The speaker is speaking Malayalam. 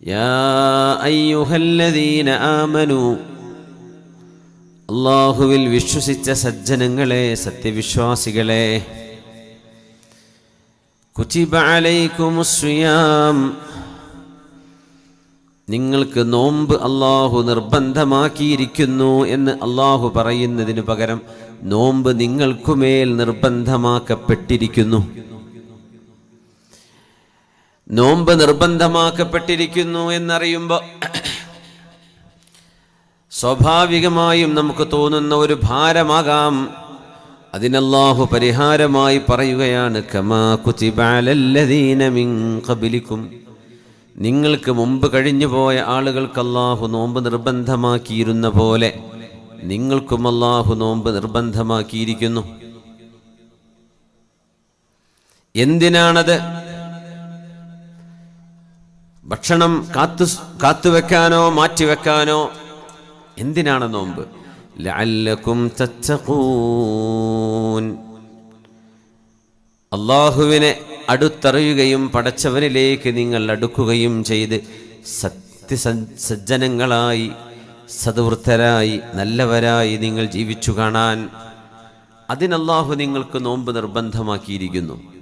യാ അയ്യുഹല്ലദീന ആമനു അള്ളാഹുവിൽ വിശ്വസിച്ച സജ്ജനങ്ങളെ സത്യവിശ്വാസികളെ عليكم അലൈക്കുമുസ്വിയാം നിങ്ങൾക്ക് നോമ്പ് അള്ളാഹു നിർബന്ധമാക്കിയിരിക്കുന്നു എന്ന് അള്ളാഹു പറയുന്നതിന് പകരം നോമ്പ് നിങ്ങൾക്കുമേൽ നിർബന്ധമാക്കപ്പെട്ടിരിക്കുന്നു. നോമ്പ് നിർബന്ധമാക്കപ്പെട്ടിരിക്കുന്നു എന്നറിയുമ്പോൾ സ്വാഭാവികമായും നമുക്ക് തോന്നുന്ന ഒരു ഭാരമാകാം. അതിനല്ലാഹു പരിഹാരമായി പറയുകയാണ് കമാ ഖബലിക്കും. നിങ്ങൾക്ക് മുമ്പ് കഴിഞ്ഞുപോയ ആളുകൾക്ക് അല്ലാഹു നോമ്പ് നിർബന്ധമാക്കിയിരുന്ന പോലെ നിങ്ങൾക്കും അല്ലാഹു നോമ്പ് നിർബന്ധമാക്കിയിരിക്കുന്നു. എന്തിനാണത്? ഭക്ഷണം കാത്തു കാത്തുവെക്കാനോ മാറ്റിവെക്കാനോ എന്തിനാണ് നോമ്പ്? അള്ളാഹുവിനെ അടുത്തറിയുകയും പടച്ചവനിലേക്ക് നിങ്ങൾ അടുക്കുകയും ചെയ്ത് സത്യസജ്ജനങ്ങളായി സദവൃത്തരായി നല്ലവരായി നിങ്ങൾ ജീവിച്ചു കാണാൻ അതിനല്ലാഹു നിങ്ങൾക്ക് നോമ്പ് നിർബന്ധമാക്കിയിരിക്കുന്നു.